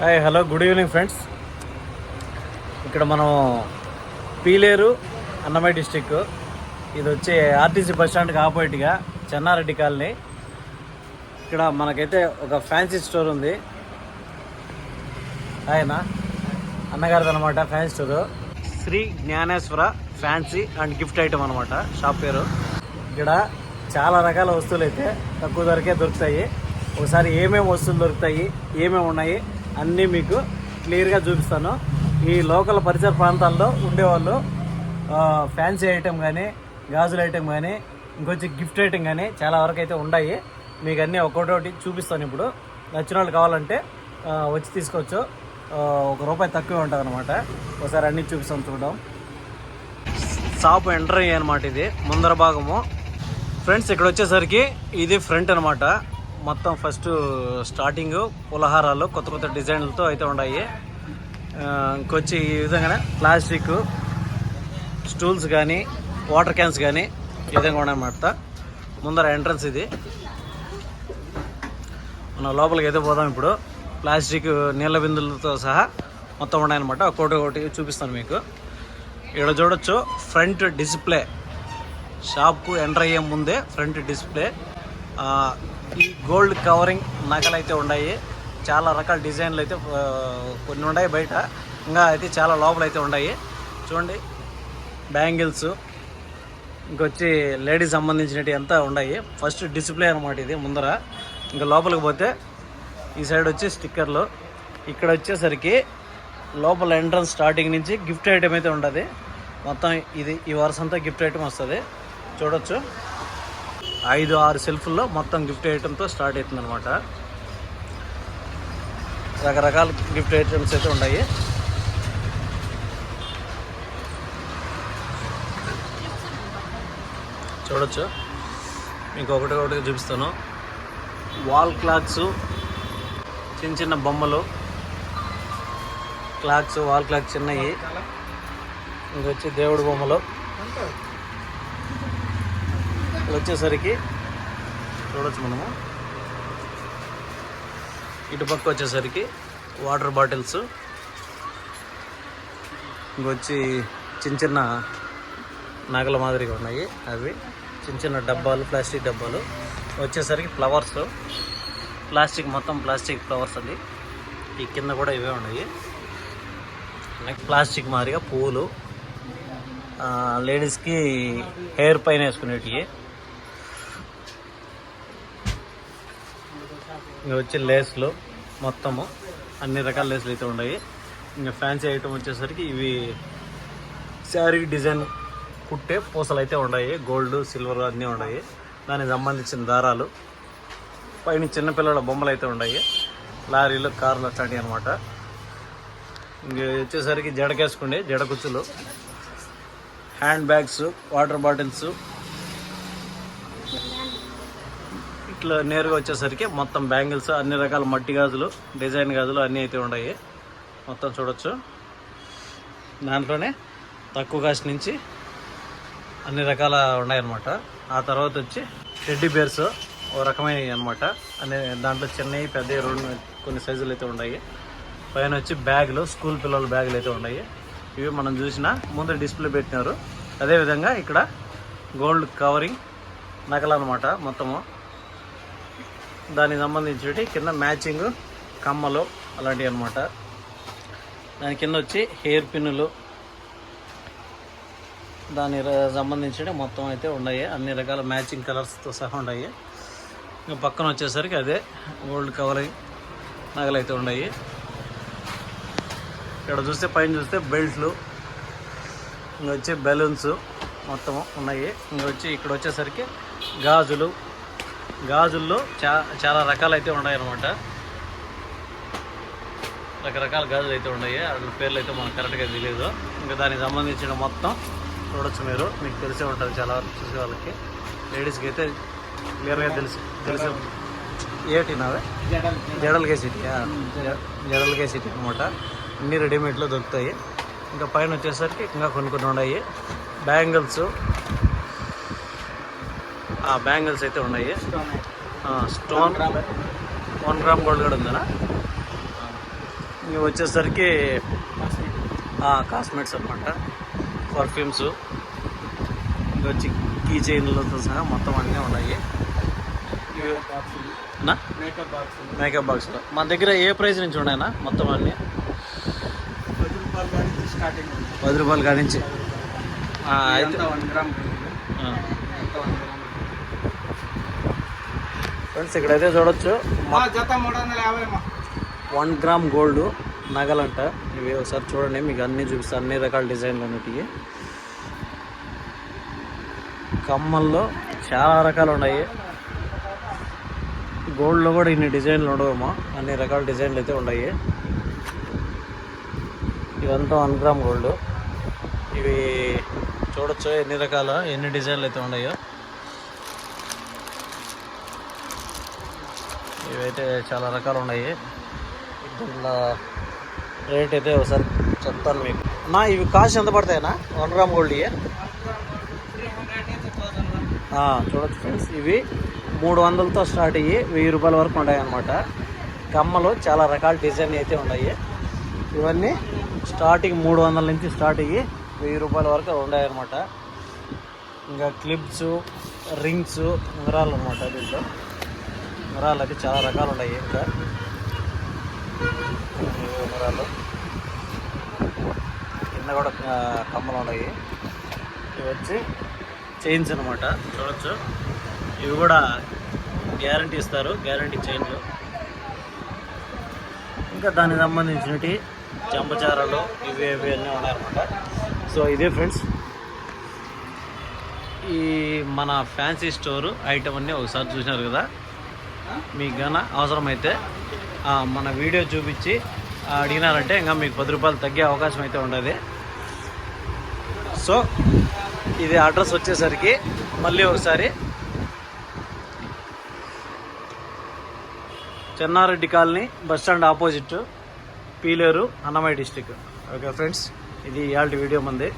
Hi hello good evening friends. ఇక్కడ మనం Pileru Annamayya district ఇది వచ్చి ఆర్టీసీ బస్ స్టాండ్కి ఆపోజిట్గా చెన్నారెడ్డి కాలనీ. ఇక్కడ మనకైతే ఒక ఫ్యాన్సీ స్టోర్ ఉంది. ఆయన అన్నగారిది అనమాట fancy store. Sri Gnaneshwara fancy and gift item అనమాట షాప్ పేరు. ఇక్కడ చాలా రకాల వస్తువులు అయితే తక్కువ ధరకే దొరుకుతాయి. ఒకసారి ఏమేమి వస్తువులు దొరుకుతాయి ఏమేమి ఉన్నాయి అన్నీ మీకు క్లియర్గా చూపిస్తాను. ఈ లోకల్ పరిసర ప్రాంతాల్లో ఉండేవాళ్ళు ఫ్యాన్సీ ఐటెం కానీ గాజుల ఐటెం కానీ ఇంకొచ్చి గిఫ్ట్ ఐటెం కానీ చాలా వరకు అయితే ఉన్నాయి మీకు అన్నీ ఒక్కొక్కటి చూపిస్తాను ఇప్పుడు. నచ్చిన వాళ్ళు కావాలంటే వచ్చి తీసుకోవచ్చు. ఒక రూపాయి తక్కువ ఉంటుంది అనమాట ఒకసారి అన్నీ చూపిస్తాను చూడడం షాప్ ఎంటర్ అయ్యి అనమాట ఇది ముందర భాగము. ఫ్రెండ్స్ ఇక్కడ వచ్చేసరికి ఇది ఫ్రంట్ అనమాట మొత్తం ఫస్ట్ స్టార్టింగ్ పులహారాలు కొత్త కొత్త డిజైన్లతో అయితే ఉన్నాయి ఇంకొచ్చి ఈ విధంగానే ప్లాస్టిక్ స్టూల్స్ కానీ వాటర్ క్యాన్స్ కానీ ఈ విధంగా ఉన్నాయన్నమాట. ముందర ఎంట్రన్స్ ఇది. మనం లోపలికి అయితే పోదాం ఇప్పుడు. ప్లాస్టిక్ నీళ్ళ బిందులతో సహా మొత్తం ఉన్నాయన్నమాట. ఒకటి ఒకటి చూపిస్తాను మీకు. ఇక్కడ చూడొచ్చు ఫ్రంట్ డిస్ప్లే షాప్కు ఎంటర్ అయ్యే ముందే ఫ్రంట్ డిస్ప్లే ఈ గోల్డ్ కవరింగ్ నగలు అయితే ఉన్నాయి చాలా రకాల డిజైన్లు అయితే కొన్ని ఉన్నాయి బయట. ఇంకా అయితే చాలా లోపల అయితే ఉన్నాయి చూడండి బ్యాంగిల్స్. ఇంకొచ్చి లేడీస్ సంబంధించినవి అంతా ఉన్నాయి ఫస్ట్ డిస్ప్లే అనమాట ఇది ముందర. ఇంకా లోపలికి పోతే ఈ సైడ్ వచ్చి స్టిక్కర్లు. ఇక్కడ వచ్చేసరికి లోపల ఎంట్రన్స్ స్టార్టింగ్ నుంచి గిఫ్ట్ ఐటమ్ అయితే ఉంటుంది. మొత్తం ఇది ఈ వరుస అంతా గిఫ్ట్ ఐటమ్ వస్తుంది. చూడొచ్చు. ఐదు ఆరు సెల్ఫ్ల్లో మొత్తం గిఫ్ట్ ఐటమ్తో స్టార్ట్ అవుతుంది అనమాట రకరకాల గిఫ్ట్ ఐటమ్స్ అయితే ఉన్నాయి. చూడొచ్చు. మీకు ఒకటి ఒకటిగా చూపిస్తాను. వాల్ క్లాత్స్ చిన్న చిన్న బొమ్మలు క్లాత్స్ వాల్ క్లాత్స్ చిన్నవి ఇంకొచ్చి దేవుడి బొమ్మలు. ఇక్కడ వచ్చేసరికి చూడొచ్చు మనము. ఇటు పక్క వచ్చేసరికి వాటర్ బాటిల్స్. ఇంకొచ్చి చిన్న చిన్న నగల మాదిరిగా ఉన్నాయి అవి. చిన్న చిన్న డబ్బాలు ప్లాస్టిక్ డబ్బాలు. వచ్చేసరికి ఫ్లవర్స్. ప్లాస్టిక్ మొత్తం ప్లాస్టిక్ ఫ్లవర్స్ అండి. ఈ కింద కూడా ఇవే ఉన్నాయి. నెక్స్ట్ ప్లాస్టిక్ మాదిరిగా పూలు. లేడీస్కి హెయిర్ పైన వేసుకునేటివి. ఇంకా వచ్చి లేస్లు మొత్తము అన్ని రకాల లేస్లు అయితే ఉన్నాయి. ఇంకా ఫ్యాన్సీ ఐటమ్ వచ్చేసరికి ఇవి శారీ డిజైన్ కుట్టే పూసలు అయితే ఉన్నాయి. గోల్డ్ సిల్వర్ అన్నీ ఉన్నాయి. దానికి సంబంధించిన దారాలు పైన చిన్నపిల్లల బొమ్మలు అయితే ఉన్నాయి. లారీలు కార్లు అట్లాంటివి అనమాట ఇంకా వచ్చేసరికి జడకేసుకుండే జడ కుచ్చులు హ్యాండ్ బ్యాగ్స్ వాటర్ బాటిల్స్ ఇట్లా నేరుగా వచ్చేసరికి మొత్తం బ్యాంగిల్స్ అన్ని రకాల మట్టి గాజులు డిజైన్ గాజులు అన్నీ అయితే ఉన్నాయి. మొత్తం చూడొచ్చు. దాంట్లోనే తక్కువ కాస్ట్ నుంచి అన్ని రకాల ఉన్నాయన్నమాట. ఆ తర్వాత వచ్చి టెడ్డీ బేర్స్ ఓ రకమైనవి అనమాట అనే దాంట్లో చిన్నవి పెద్దవి రెండు కొన్ని సైజులు అయితే ఉన్నాయి. పైన వచ్చి బ్యాగులు స్కూల్ పిల్లల బ్యాగులు అయితే ఉన్నాయి. ఇవి మనం చూసిన ముందు డిస్ప్లే పెట్టినారు. అదేవిధంగా ఇక్కడ గోల్డ్ కవరింగ్ నగలు అనమాట మొత్తము. దానికి సంబంధించి కింద మ్యాచింగ్ కమ్మలు అలాంటివి అనమాట దాని కింద వచ్చి హెయిర్ పిన్నులు. దాని ర- సంబంధించిన మొత్తం అయితే ఉన్నాయి. అన్ని రకాల మ్యాచింగ్ కలర్స్తో సహా ఉన్నాయి. ఇంకా పక్కన వచ్చేసరికి అదే గోల్డ్ కవరింగ్ నగలు అయితే ఉన్నాయి. ఇక్కడ చూస్తే పైన చూస్తే బెల్ట్లు ఇంకా వచ్చి బెలూన్స్ మొత్తం ఉన్నాయి. ఇంకా వచ్చి ఇక్కడ వచ్చేసరికి గాజులు గాజుల్లో చా చాలా రకాలు అయితే ఉన్నాయన్నమాట. రకరకాల గాజులు అయితే ఉన్నాయి. వాటి పేర్లు అయితే మనకు కరెక్ట్గా తెలియదు ఇంకా దానికి సంబంధించిన మొత్తం చూడొచ్చు మీరు. మీకు తెలిసే ఉంటుంది చాలా వరకు చూసే వాళ్ళకి. లేడీస్కి అయితే క్లియర్గా తెలిసి తెలిసి ఏటి నావే జడలకే సిటీ జడలకే సిటీ అనమాట అన్ని రెడీమేడ్లో దొరుకుతాయి. ఇంకా పైన వచ్చేసరికి ఇంకా కొన్ని కొన్ని ఉన్నాయి. బ్యాంగిల్స్ బ్యాంగిల్స్ అయితే ఉన్నాయి. స్టోన్ వన్ గ్రామ్ గోల్డ్ కూడా ఉందనా? ఇవి వచ్చేసరికి కాస్మెటిక్స్ అనమాట పర్ఫ్యూమ్స్ ఇంకా వచ్చి కీ చైన్లతో సహా మొత్తం అన్నీ ఉన్నాయి. మేకప్ బాక్స్ మేకప్ బాక్స్లో మన దగ్గర ఏ ప్రైస్ నుంచి ఉన్నాయన్నా మొత్తం అన్నీ? పది రూపాయల కాడి నుంచి స్టార్టింగ్ ఉంది. పది రూపాయల కాడి నుంచి. ఆ, అయితే ఇదంతా వన్ గ్రామ్ ఆ. అంతా వన్ గ్రామ్ ఫ్రెండ్స్ ఇక్కడైతే చూడొచ్చు. వన్ గ్రామ్ గోల్డ్ నగలంట. ఇవి ఒకసారి చూడండి మీకు అన్నీ చూపిస్తాను అన్ని రకాల డిజైన్లు అన్నిటివి కమ్మల్లో చాలా రకాలు ఉన్నాయి. గోల్డ్లో కూడా ఇన్ని డిజైన్లు ఉండవేమో అన్ని రకాల డిజైన్లు అయితే ఉన్నాయి. ఇవంతా వన్ గ్రామ్ గోల్డ్. ఇవి చూడొచ్చు ఎన్ని రకాల ఎన్ని డిజైన్లు అయితే ఉన్నాయో. ఇవైతే చాలా రకాలు ఉన్నాయి దీనిలో రేట్ అయితే ఒకసారి చెప్తాను మీకు. నా ఇవి కాస్ట్ ఎంత పడతాయన్నా? వన్ గ్రామ్ గోల్డ్ ఇవి చూడొచ్చు ఫ్రెండ్స్ ఇవి మూడు వందలతో స్టార్ట్ అయ్యి వెయ్యి రూపాయల వరకు ఉన్నాయి అనమాట కమ్మలు చాలా రకాల డిజైన్ అయితే ఉన్నాయి. ఇవన్నీ స్టార్టింగ్ మూడు వందల నుంచి స్టార్ట్ అయ్యి వెయ్యి రూపాయల వరకు ఉన్నాయి అనమాట ఇంకా క్లిప్స్ రింగ్స్ ఉంగరాలు అనమాట దీంట్లో. మురాలు అయితే చాలా రకాలు ఉన్నాయి ఇంకా మురాలు కింద కూడా కమ్మలు ఉన్నాయి ఇవి వచ్చి చైన్స్ అనమాట చూడొచ్చు. ఇవి కూడా గ్యారంటీ ఇస్తారు గ్యారంటీ చైన్లు ఇంకా దానికి సంబంధించినవి చెంపచారాలు ఇవి ఇవి అన్నీ ఉన్నాయన్నమాట. సో ఇదే ఫ్రెండ్స్. ఈ మన ఫ్యాన్సీ స్టోరు ఐటమ్ అన్నీ ఒకసారి చూసినారు కదా. మీకు గన అవసరమైతే మన వీడియో చూపించి అడిగినారంటే ఇంకా మీకు పది రూపాయలు తగ్గే అవకాశం అయితే ఉండదు. సో ఇది అడ్రస్ వచ్చేసరికి మళ్ళీ ఒకసారి Chennareddy colony bus stand opposite Pileru Annamayya district. Okay friends. ఇది ఇవాళ వీడియో మంది.